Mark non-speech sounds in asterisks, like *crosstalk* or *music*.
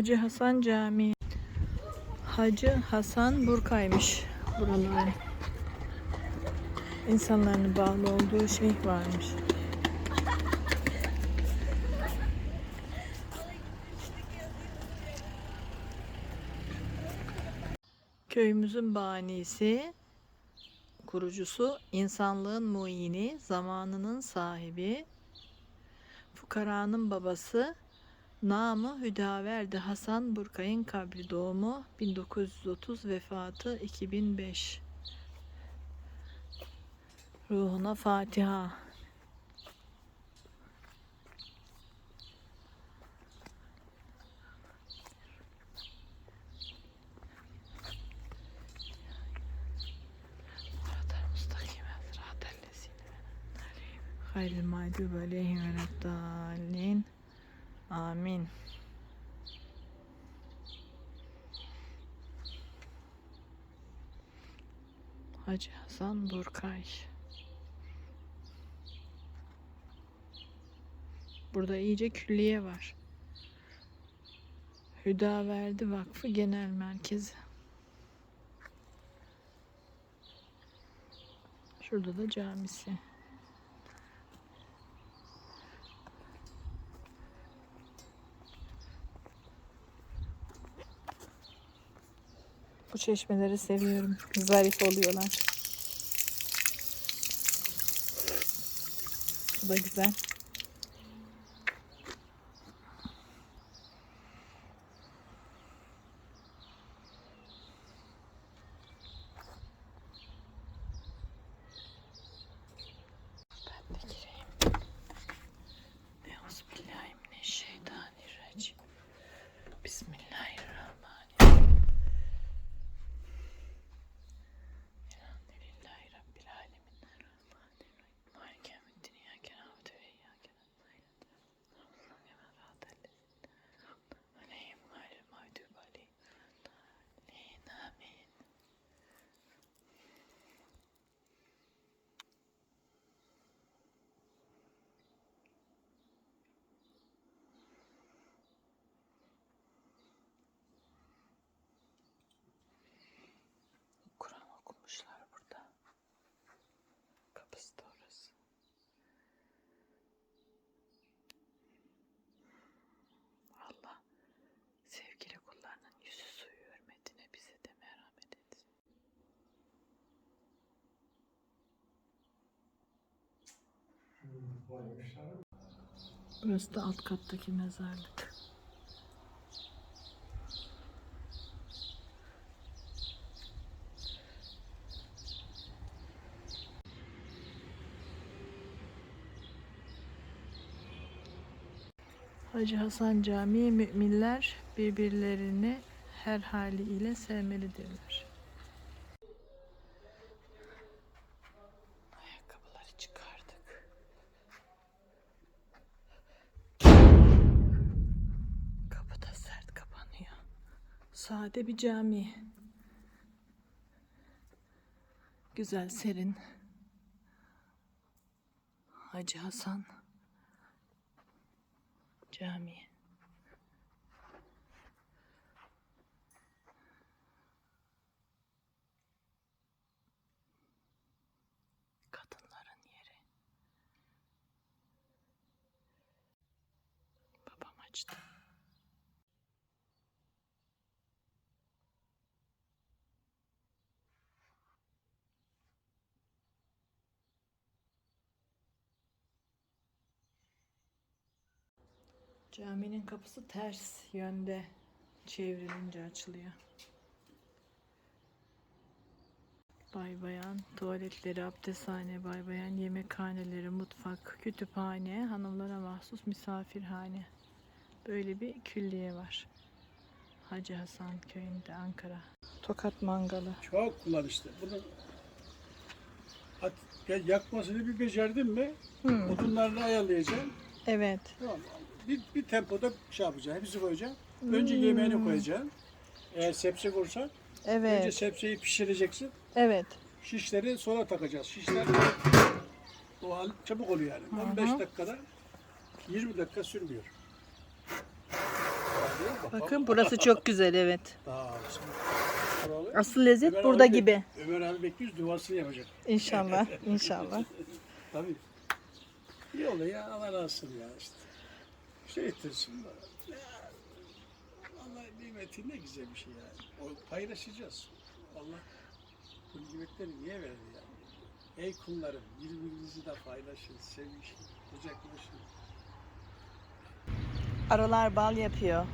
Hacı Hasan Camii. Hacı Hasan Burkaymış buraların. İnsanların bağlı olduğu şey varmış. Köyümüzün banisi, kurucusu, insanlığın muini, zamanının sahibi, fukaranın babası, namı Hüdaverdi Hasan Burkay'ın kabri doğumu 1930 vefatı 2005. Ruhuna Fatiha. Hayril mağdubi aleyhim ve. Amin. Hacı Hasan Burkay. Burada iyice külliye var. Hüdaverdi Vakfı Genel Merkezi. Şurada da camisi. Bu çeşmeleri seviyorum. Zarif oluyorlar. Bu da güzel. Burası da alt kattaki mezarlık. Hacı Hasan Camii müminler birbirlerini her haliyle sevmelidirler. Sade bir cami. Güzel serin. Hacı Hasan Camii. Kadınların yeri. Babam açtı. Caminin kapısı ters yönde çevrilince açılıyor. Bay bayan tuvaletleri, abdesthane, bay bayan yemekhaneleri, mutfak, kütüphane, hanımlara mahsus misafirhane. Böyle bir külliye var. Hacı Hasan köyünde Ankara. Tokat mangalı. Çok kullanışlı. Bunu at, ya yakmasını bir becerdin mi Hmm, odunlarını ayarlayacaksın. evet. Tamam. Bir, bir tempoda şey yapacaksın. Hepsi koyacaksın. Önce yemeğini koyacaksın. Eğer sepsi vursan önce Evet. sepsiyi pişireceksin. Evet. Şişleri sonra takacağız. Şişler doğal çabuk oluyor yani. Hı hı. 15 dakikada 20 dakika sürmüyor. Bak, Bakın burası çok güzel evet. Daha. Asıl lezzet Ömer burada abi bek- gibi. Ömer abi bekliyoruz duasını yapacak. İnşallah, inşallah. *laughs* Tabii. İyi oluyor ya Allah razı olsun ya işte. Şey ettirsin. Allah nimeti ne güzel bir şey ya. O paylaşacağız. Allah bu nimetleri niye verdi ya? Ey kullarım birbirinizi de paylaşın, sevişin, kucaklaşın. Arılar bal yapıyor.